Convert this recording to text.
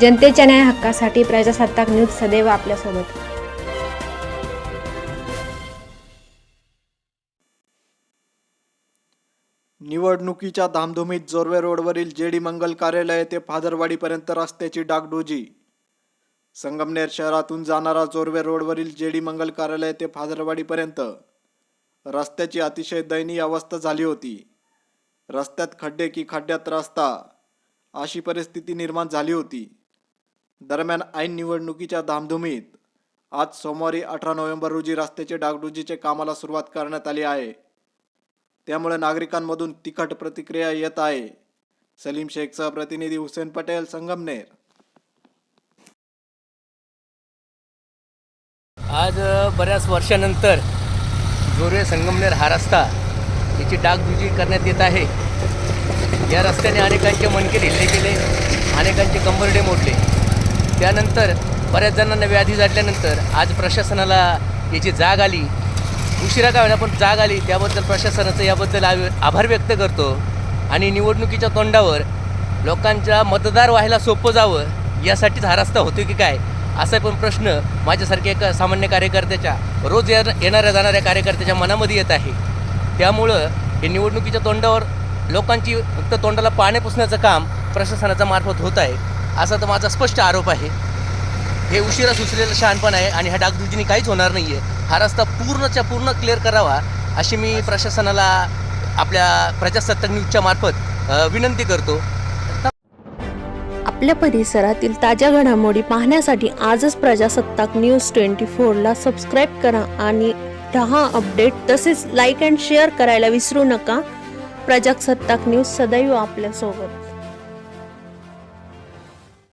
जनतेच्या न्याय हक्कासाठी प्रजासत्ताक न्यूज सदैव आपल्यासोबत. निवडणुकीच्या धामधुमीत जोरवे रोडवरील जेडी मंगल कार्यालय ते फादरवाडीपर्यंत रस्त्याची डागडोजी. संगमनेर शहरातून जाणारा जोरवे रोडवरील जेडी मंगल कार्यालय ते फादरवाडीपर्यंत. रस्त्याची अतिशय दयनीय अवस्था झाली होती. रस्त्यात खड्डे की खड्ड्यात रस्ता अशी परिस्थिती निर्माण झाली होती. दरम्यान ऐन निवडणुकीच्या धामधुमीत आज सोमवारी अठरा नोव्हेंबर रोजी रस्त्याचे डागडुजीचे कामाला सुरुवात करण्यात आली आहे. त्यामुळे नागरिकांमधून तिखट प्रतिक्रिया येत आहे. सलीम शेखचा प्रतिनिधी हुसेन पटेल संगमनेर. आज बऱ्याच वर्षानंतर जोरे संगमनेर हा रस्ता याची डागडुजी करण्यात येत आहे. या रस्त्याने अनेकांचे मनके ढिल्ले गेले अनेकांचे कंबरडे मोडले. त्यानंतर बऱ्याच जणांना व्याधी झाल्यानंतर आज प्रशासनाला याची जाग आली. उशिरा का होईना पण जाग आली. त्याबद्दल प्रशासनाचं याबद्दल आभार व्यक्त करतो. आणि निवडणुकीच्या तोंडावर लोकांच्या मतदार व्हायला सोपं जावं यासाठीच हा रस्ता होतो की काय? असा पण प्रश्न माझ्यासारख्या एका सामान्य कार्यकर्त्याच्या रोज येणाऱ्या जाणाऱ्या कार्यकर्त्याच्या मनामध्ये येत आहे. त्यामुळं हे निवडणुकीच्या तोंडावर लोकांची फक्त तोंडाला पाणी पुसण्याचं काम प्रशासनाच्या मार्फत होत आहे. असा तर माझा स्पष्ट आरोप आहे. हे उशिरा सुचलेलं शहाणपण आहे आणि ह्या डागडुजीने काहीच होणार नाही आहे हा रस्ता पूर्णच्या पूर्ण क्लिअर करावा अशी मी प्रशासनाला आपल्या प्रजासत्ताक न्यूजच्या मार्फत विनंती करतो. आपल्या परिसरातील ताज्या घडामोडी पाहण्यासाठी आजच प्रजासत्ताक न्यूज ट्वेंटी फोरला सबस्क्राईब करा आणि रहा अपडेट. तसेच लाईक अँड शेअर करायला विसरू नका. प्रजासत्ताक न्यूज सदैव आपल्यासोबत.